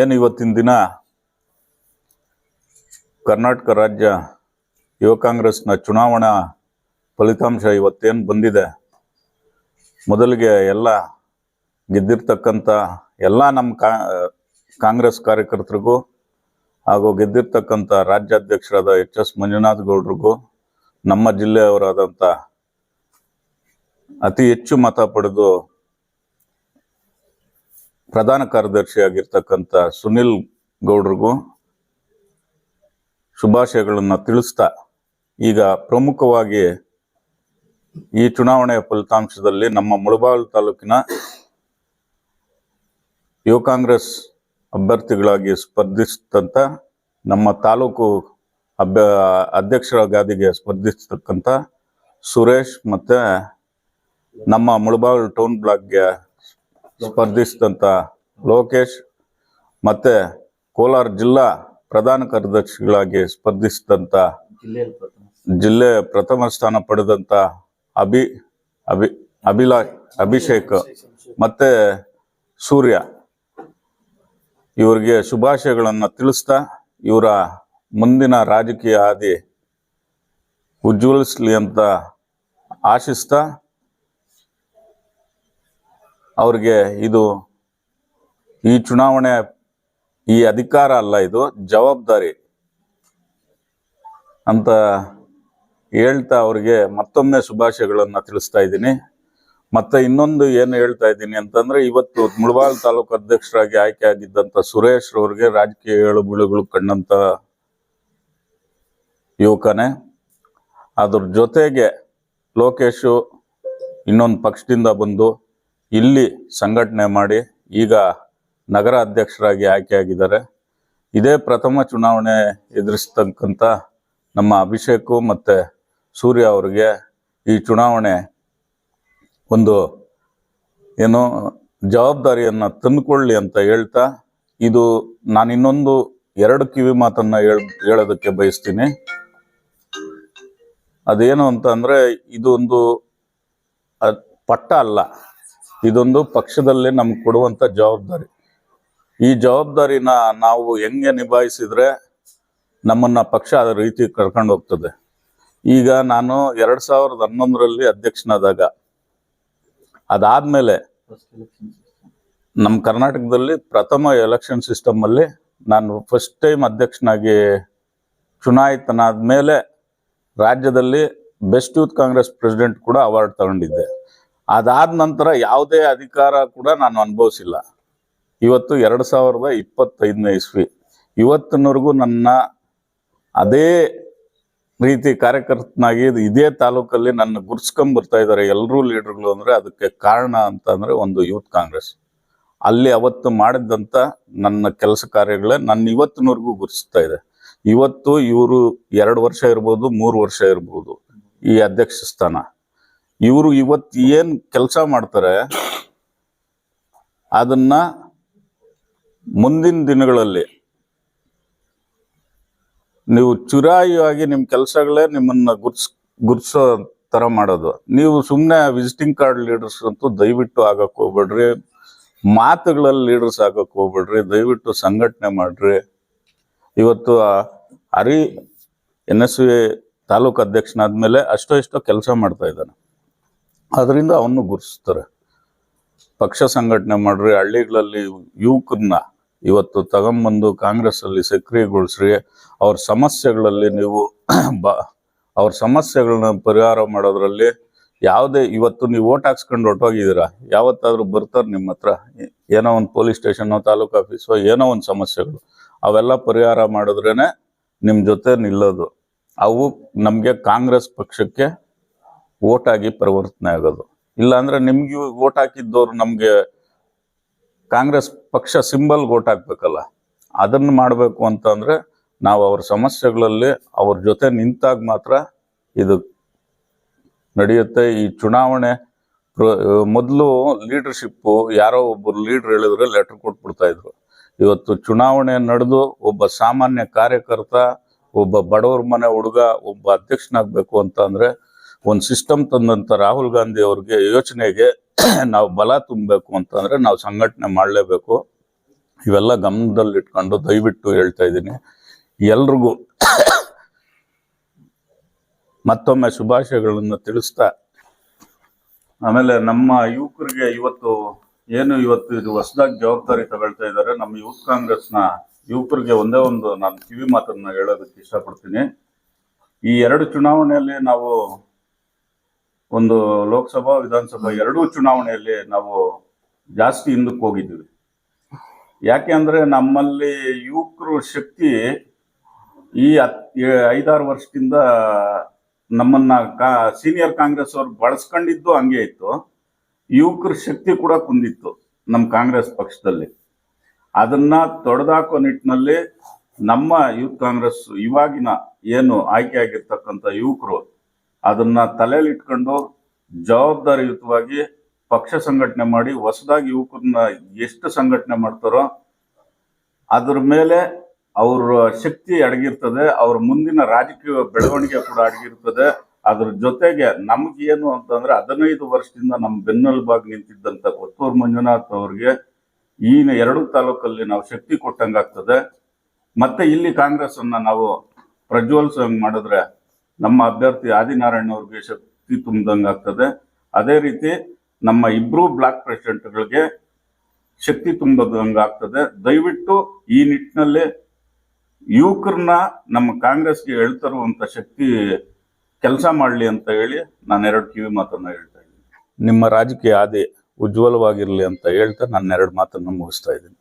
ಏನು ಇವತ್ತಿನ ದಿನ? ಕರ್ನಾಟಕ ರಾಜ್ಯ ಯುವ ಕಾಂಗ್ರೆಸ್ನ ಚುನಾವಣಾ ಫಲಿತಾಂಶ ಇವತ್ತೇನು ಬಂದಿದೆ? ಮೊದಲಿಗೆ ಎಲ್ಲ ಗೆದ್ದಿರ್ತಕ್ಕಂಥ ಎಲ್ಲ ನಮ್ಮ ಕಾಂಗ್ರೆಸ್ ಕಾರ್ಯಕರ್ತರಿಗೂ ಹಾಗೂ ಗೆದ್ದಿರ್ತಕ್ಕಂಥ ರಾಜ್ಯಾಧ್ಯಕ್ಷರಾದ ಎಚ್ ಎಸ್ ಮಂಜುನಾಥ್ ಗೌಡ್ರಿಗೂ, ನಮ್ಮ ಜಿಲ್ಲೆಯವರಾದಂಥ ಅತಿ ಹೆಚ್ಚು ಮತ ಪಡೆದು ಪ್ರಧಾನ ಕಾರ್ಯದರ್ಶಿಯಾಗಿರ್ತಕ್ಕಂಥ ಸುನಿಲ್ ಗೌಡ್ರಿಗೂ ಶುಭಾಶಯಗಳನ್ನು ತಿಳಿಸ್ತಾ, ಈಗ ಪ್ರಮುಖವಾಗಿ ಈ ಚುನಾವಣೆಯ ಫಲಿತಾಂಶದಲ್ಲಿ ನಮ್ಮ ಮುಳಬಾಗಿಲು ತಾಲೂಕಿನ ಯುವ ಕಾಂಗ್ರೆಸ್ ಅಭ್ಯರ್ಥಿಗಳಾಗಿ ಸ್ಪರ್ಧಿಸ್ತಂಥ ನಮ್ಮ ತಾಲೂಕು ಅಭ್ಯ, ಅಧ್ಯಕ್ಷರ ಗಾದಿಗೆ ಸ್ಪರ್ಧಿಸ್ತಕ್ಕಂಥ ಸುರೇಶ್ ಮತ್ತು ನಮ್ಮ ಮುಳಬಾಗಿಲು ಟೌನ್ ಬ್ಲಾಕ್ಗೆ ಸ್ಪರ್ಧಿಸಿದಂಥ ಲೋಕೇಶ್ ಮತ್ತೆ ಕೋಲಾರ ಜಿಲ್ಲಾ ಪ್ರಧಾನ ಕಾರ್ಯದರ್ಶಿಗಳಾಗಿ ಸ್ಪರ್ಧಿಸಿದಂಥ ಜಿಲ್ಲೆ ಪ್ರಥಮ ಸ್ಥಾನ ಪಡೆದಂಥ ಅಭಿ ಅಭಿ, ಅಭಿಲಾ, ಅಭಿಷೇಕ್ ಮತ್ತೆ ಸೂರ್ಯ. ಇವರಿಗೆ ಶುಭಾಶಯಗಳನ್ನು ತಿಳಿಸ್ತಾ ಇವರ ಮುಂದಿನ ರಾಜಕೀಯ ಹಾದಿ ಉಜ್ವಲಿಸ್ಲಿ ಅಂತ ಆಶಿಸ್ತಾ ಅವ್ರಿಗೆ ಇದು ಈ ಚುನಾವಣೆ ಈ ಅಧಿಕಾರ ಅಲ್ಲ ಇದು, ಜವಾಬ್ದಾರಿ ಅಂತ ಹೇಳ್ತಾ ಅವ್ರಿಗೆ ಮತ್ತೊಮ್ಮೆ ಶುಭಾಶಯಗಳನ್ನು ತಿಳಿಸ್ತಾ ಇದ್ದೀನಿ. ಮತ್ತೆ ಇನ್ನೊಂದು ಏನು ಹೇಳ್ತಾ ಇದ್ದೀನಿ ಅಂತಂದ್ರೆ, ಇವತ್ತು ಮುಳಬಾಲ್ ತಾಲೂಕು ಅಧ್ಯಕ್ಷರಾಗಿ ಆಯ್ಕೆ ಆಗಿದ್ದಂತ ಸುರೇಶ್ ಅವ್ರಿಗೆ ರಾಜಕೀಯ ಏಳು ಬೀಳುಗಳು ಕಂಡಂತ ಯುವಕನೇ. ಅದ್ರ ಜೊತೆಗೆ ಲೋಕೇಶು ಇನ್ನೊಂದು ಪಕ್ಷದಿಂದ ಬಂದು ಇಲ್ಲಿ ಸಂಘಟನೆ ಮಾಡಿ ಈಗ ನಗರ ಅಧ್ಯಕ್ಷರಾಗಿ ಆಯ್ಕೆಯಾಗಿದ್ದಾರೆ. ಇದೇ ಪ್ರಥಮ ಚುನಾವಣೆ ಎದುರಿಸ್ತಕ್ಕಂಥ ನಮ್ಮ ಅಭಿಷೇಕು ಮತ್ತು ಸೂರ್ಯ ಅವರಿಗೆ ಈ ಚುನಾವಣೆ ಒಂದು ಏನು ಜವಾಬ್ದಾರಿಯನ್ನು ತಂದುಕೊಳ್ಳಿ ಅಂತ ಹೇಳ್ತಾ, ಇದು ನಾನು ಇನ್ನೊಂದು ಎರಡು ಕಿವಿ ಮಾತನ್ನ ಹೇಳ್, ಹೇಳೋದಕ್ಕೆ ಬಯಸ್ತೀನಿ. ಅದೇನು ಅಂತ ಇದು ಇದೊಂದು ಪಟ್ಟ ಅಲ್ಲ. ಇದೊಂದು ಪಕ್ಷದಲ್ಲಿ ನಮ್ಗೆ ಕೊಡುವಂತ ಜವಾಬ್ದಾರಿ. ಈ ಜವಾಬ್ದಾರಿನ ನಾವು ಹೆಂಗೆ ನಿಭಾಯಿಸಿದ್ರೆ ನಮ್ಮನ್ನ ಪಕ್ಷ ಅದ ರೀತಿ ಕರ್ಕೊಂಡು ಹೋಗ್ತದೆ. ಈಗ ನಾನು ಎರಡು ಸಾವಿರದ ಹನ್ನೊಂದರಲ್ಲಿ ಅಧ್ಯಕ್ಷನಾದಾಗ, ಅದಾದ್ಮೇಲೆ ನಮ್ಮ ಕರ್ನಾಟಕದಲ್ಲಿ ಪ್ರಥಮ ಎಲೆಕ್ಷನ್ ಸಿಸ್ಟಮ್ ಅಲ್ಲಿ ನಾನು ಫಸ್ಟ್ ಟೈಮ್ ಅಧ್ಯಕ್ಷನಾಗಿ ಚುನಾಯಿತನಾದ ಮೇಲೆ ರಾಜ್ಯದಲ್ಲಿ ಬೆಸ್ಟ್ ಯೂತ್ ಕಾಂಗ್ರೆಸ್ ಪ್ರೆಸಿಡೆಂಟ್ ಕೂಡ ಅವಾರ್ಡ್ ತಗೊಂಡಿದ್ದೆ. ಅದಾದ ನಂತರ ಯಾವುದೇ ಅಧಿಕಾರ ಕೂಡ ನಾನು ಅನುಭವಿಸಿಲ್ಲ. ಇವತ್ತು ಎರಡು ಸಾವಿರದ ಇಪ್ಪತ್ತೈದನೇ ಇಸ್ವಿ. ಇವತ್ತಿನವರೆಗೂ ನನ್ನ ಅದೇ ರೀತಿ ಕಾರ್ಯಕರ್ತನಾಗಿ ಇದೇ ತಾಲೂಕಲ್ಲಿ ನನ್ನ ಗುರ್ಸ್ಕೊಂಡ್ ಬರ್ತಾ ಇದ್ದಾರೆ ಎಲ್ಲರೂ ಲೀಡರ್ಗಳು ಅಂದರೆ ಅದಕ್ಕೆ ಕಾರಣ ಅಂತಂದರೆ ಒಂದು ಯೂತ್ ಕಾಂಗ್ರೆಸ್. ಅಲ್ಲಿ ಅವತ್ತು ಮಾಡಿದ್ದಂಥ ನನ್ನ ಕೆಲಸ ಕಾರ್ಯಗಳೇ ನನ್ನ ಇವತ್ತಿನವರೆಗೂ ಗುರುಸ್ತಾ ಇದೆ. ಇವತ್ತು ಇವರು ಎರಡು ವರ್ಷ ಇರ್ಬೋದು, ಮೂರು ವರ್ಷ ಇರ್ಬೋದು ಈ ಅಧ್ಯಕ್ಷ ಸ್ಥಾನ. ಇವರು ಇವತ್ತು ಏನ್ ಕೆಲಸ ಮಾಡ್ತಾರೆ, ಅದನ್ನ ಮುಂದಿನ ದಿನಗಳಲ್ಲಿ ನೀವು ಚುರಾಯಿಯಾಗಿ ನಿಮ್ಮ ಕೆಲಸಗಳೇ ನಿಮ್ಮನ್ನ ಗುರ್ಸ್, ಗುರ್ಸೋ ತರ ಮಾಡೋದು. ನೀವು ಸುಮ್ಮನೆ ವಿಸಿಟಿಂಗ್ ಕಾರ್ಡ್ ಲೀಡರ್ಸ್ ಅಂತೂ ದಯವಿಟ್ಟು ಆಗಕ್ಕೆ ಹೋಗ್ಬೇಡ್ರಿ. ಮಾತುಗಳಲ್ಲಿ ಲೀಡರ್ಸ್ ಆಗಕ್ಕೆ ಹೋಗ್ಬೇಡ್ರಿ. ದಯವಿಟ್ಟು ಸಂಘಟನೆ ಮಾಡ್ರಿ. ಇವತ್ತು ಅರಿ ಎನ್ ಎಸ್ ವಿ ತಾಲೂಕು ಅಧ್ಯಕ್ಷನಾದ್ಮೇಲೆ ಅಷ್ಟೋ ಇಷ್ಟೋ ಕೆಲಸ ಮಾಡ್ತಾ ಇದ್ದಾನೆ. ಅದರಿಂದ ಅವನ್ನು ಗುರುತಿಸ್ತಾರೆ. ಪಕ್ಷ ಸಂಘಟನೆ ಮಾಡ್ರಿ, ಹಳ್ಳಿಗಳಲ್ಲಿ ಯುವಕರನ್ನ ಇವತ್ತು ತಗೊಂಬಂದು ಕಾಂಗ್ರೆಸ್ ಅಲ್ಲಿ ಸಕ್ರಿಯಗೊಳಿಸ್ರಿ, ಅವ್ರ ಸಮಸ್ಯೆಗಳಲ್ಲಿ ನೀವು ಬ, ಅವ್ರ ಸಮಸ್ಯೆಗಳನ್ನ ಪರಿಹಾರ ಮಾಡೋದ್ರಲ್ಲಿ ಯಾವುದೇ, ಇವತ್ತು ನೀವು ಓಟ್ ಹಾಕ್ಸ್ಕೊಂಡು ಹೊಟ್ಟೋಗಿದ್ದೀರಾ ಯಾವತ್ತಾದರೂ ಬರ್ತಾರೆ ನಿಮ್ಮ ಹತ್ರ ಏನೋ ಒಂದು ಪೊಲೀಸ್ ಸ್ಟೇಷನ್ ತಾಲೂಕು ಆಫೀಸೋ ಏನೋ ಒಂದು ಸಮಸ್ಯೆಗಳು, ಅವೆಲ್ಲ ಪರಿಹಾರ ಮಾಡಿದ್ರೇ ನಿಮ್ಮ ಜೊತೆ ನಿಲ್ಲೋದು. ಅವು ನಮಗೆ ಕಾಂಗ್ರೆಸ್ ಪಕ್ಷಕ್ಕೆ ಓಟ್ ಆಗಿ ಪರಿವರ್ತನೆ ಆಗೋದು. ಇಲ್ಲಾಂದ್ರೆ ನಿಮ್ಗೆ ಓಟ್ ಹಾಕಿದ್ದವ್ರು ನಮಗೆ ಕಾಂಗ್ರೆಸ್ ಪಕ್ಷ ಸಿಂಬಲ್ ಓಟ್ ಹಾಕ್ಬೇಕಲ್ಲ. ಅದನ್ನ ಮಾಡಬೇಕು ಅಂತಂದರೆ ನಾವು ಅವ್ರ ಸಮಸ್ಯೆಗಳಲ್ಲಿ ಅವ್ರ ಜೊತೆ ನಿಂತಾಗ ಮಾತ್ರ ಇದು ನಡೆಯುತ್ತೆ. ಈ ಚುನಾವಣೆ ಮೊದಲು ಲೀಡರ್ಶಿಪ್ಪು ಯಾರೋ ಒಬ್ಬರು ಲೀಡ್ರ್ ಹೇಳಿದ್ರೆ ಲೆಟರ್ ಕೊಟ್ಬಿಡ್ತಾ ಇದ್ರು. ಇವತ್ತು ಚುನಾವಣೆ ನಡೆದು ಒಬ್ಬ ಸಾಮಾನ್ಯ ಕಾರ್ಯಕರ್ತ, ಒಬ್ಬ ಬಡವ್ರ ಮನೆ ಹುಡುಗ, ಒಬ್ಬ ಅಧ್ಯಕ್ಷನಾಗಬೇಕು ಅಂತ ಅಂದ್ರೆ ಒಂದು ಸಿಸ್ಟಮ್ ತಂದಂತ ರಾಹುಲ್ ಗಾಂಧಿ ಅವ್ರಿಗೆ ಯೋಚನೆಗೆ ನಾವು ಬಲ ತುಂಬಬೇಕು ಅಂತಂದ್ರೆ ನಾವು ಸಂಘಟನೆ ಮಾಡಲೇಬೇಕು. ಇವೆಲ್ಲ ಗಮನದಲ್ಲಿಟ್ಕೊಂಡು ದಯವಿಟ್ಟು ಹೇಳ್ತಾ ಇದ್ದೀನಿ. ಎಲ್ರಿಗೂ ಮತ್ತೊಮ್ಮೆ ಶುಭಾಶಯಗಳನ್ನು ತಿಳಿಸ್ತಾ, ಆಮೇಲೆ ನಮ್ಮ ಯುವಕರಿಗೆ ಇವತ್ತು ಏನು ಇವತ್ತು ಇದು ಹೊಸದಾಗಿ ಜವಾಬ್ದಾರಿ ತಗೊಳ್ತಾ ಇದ್ದಾರೆ, ನಮ್ಮ ಯೂತ್ ಕಾಂಗ್ರೆಸ್ನ ಯುವಕರಿಗೆ ಒಂದೇ ಒಂದು ನಾನು ಕಿವಿ ಮಾತನ್ನು ಹೇಳೋದಕ್ಕೆ ಇಷ್ಟಪಡ್ತೀನಿ. ಈ ಎರಡು ಚುನಾವಣೆಯಲ್ಲಿ ನಾವು ಒಂದು ಲೋಕಸಭಾ ವಿಧಾನಸಭಾ ಎರಡೂ ಚುನಾವಣೆಯಲ್ಲಿ ನಾವು ಜಾಸ್ತಿ ಹಿಂದಕ್ಕೆ ಹೋಗಿದ್ದೀವಿ. ಯಾಕೆ ಅಂದ್ರೆ ನಮ್ಮಲ್ಲಿ ಯುವಕರು ಶಕ್ತಿ ಈ ಐದಾರು ವರ್ಷದಿಂದ ನಮ್ಮನ್ನ ಕಾ ಸೀನಿಯರ್ ಕಾಂಗ್ರೆಸ್ ಅವ್ರು ಬಳಸ್ಕೊಂಡಿದ್ದು ಹಂಗೆ ಇತ್ತು. ಯುವಕರ ಶಕ್ತಿ ಕೂಡ ಕುಂದಿತ್ತು ನಮ್ಮ ಕಾಂಗ್ರೆಸ್ ಪಕ್ಷದಲ್ಲಿ. ಅದನ್ನ ತೊಡೆದಾಕೋ ನಿಟ್ಟಿನಲ್ಲಿ ನಮ್ಮ ಯೂತ್ ಕಾಂಗ್ರೆಸ್ ಇವಾಗಿನ ಏನು ಆಯ್ಕೆ ಆಗಿರ್ತಕ್ಕಂಥ ಯುವಕರು ಅದನ್ನ ತಲೆಯಲ್ಲಿಟ್ಕೊಂಡು ಜವಾಬ್ದಾರಿಯುತವಾಗಿ ಪಕ್ಷ ಸಂಘಟನೆ ಮಾಡಿ ಹೊಸದಾಗಿ ಯುವಕರನ್ನ ಎಷ್ಟು ಸಂಘಟನೆ ಮಾಡ್ತಾರೋ ಅದ್ರ ಮೇಲೆ ಅವ್ರ ಶಕ್ತಿ ಅಡಗಿರ್ತದೆ, ಅವ್ರ ಮುಂದಿನ ರಾಜಕೀಯ ಬೆಳವಣಿಗೆ ಕೂಡ ಅಡಗಿರ್ತದೆ. ಅದ್ರ ಜೊತೆಗೆ ನಮ್ಗೇನು ಅಂತಂದ್ರೆ ಹದಿನೈದು ವರ್ಷದಿಂದ ನಮ್ಮ ಬೆನ್ನೆಲುಬಾಗಿ ನಿಂತಿದ್ದಂತ ಕೊತ್ತೂರು ಮಂಜುನಾಥ್ ಅವ್ರಿಗೆ ಈ ಎರಡು ತಾಲೂಕಲ್ಲಿ ನಾವು ಶಕ್ತಿ ಕೊಟ್ಟಂಗಾಗ್ತದೆ. ಮತ್ತೆ ಇಲ್ಲಿ ಕಾಂಗ್ರೆಸ್ ಅನ್ನ ನಾವು ಪ್ರಜ್ವಲಿಸಂಗ್ ಮಾಡಿದ್ರೆ ನಮ್ಮ ಅಭ್ಯರ್ಥಿ ಆದಿನಾರಾಯಣ ಅವ್ರಿಗೆ ಶಕ್ತಿ ತುಂಬ್ದಂಗಾಗ್ತದೆ ಅದೇ ರೀತಿ ನಮ್ಮ ಇಬ್ರು ಬ್ಲಾಕ್ ಪ್ರೆಸಿಡೆಂಟ್ಗಳಿಗೆ ಶಕ್ತಿ ತುಂಬದಂಗಾಗ್ತದೆ ದಯವಿಟ್ಟು ಈ ನಿಟ್ಟಿನಲ್ಲಿ ಯುವಕರನ್ನ ನಮ್ಮ ಕಾಂಗ್ರೆಸ್ಗೆ ಹೇಳ್ತರುವಂಥ ಶಕ್ತಿ ಕೆಲಸ ಮಾಡಲಿ ಅಂತ ಹೇಳಿ ನಾನು ಎರಡು ಕಿವಿ ಮಾತನ್ನು ಹೇಳ್ತಾ ಇದ್ದೀನಿ. ನಿಮ್ಮ ರಾಜಕೀಯ ಆದಿ ಉಜ್ವಲವಾಗಿರಲಿ ಅಂತ ಹೇಳ್ತಾ ನಾನು ಎರಡು ಮಾತನ್ನು ಮುಗಿಸ್ತಾ ಇದ್ದೀನಿ.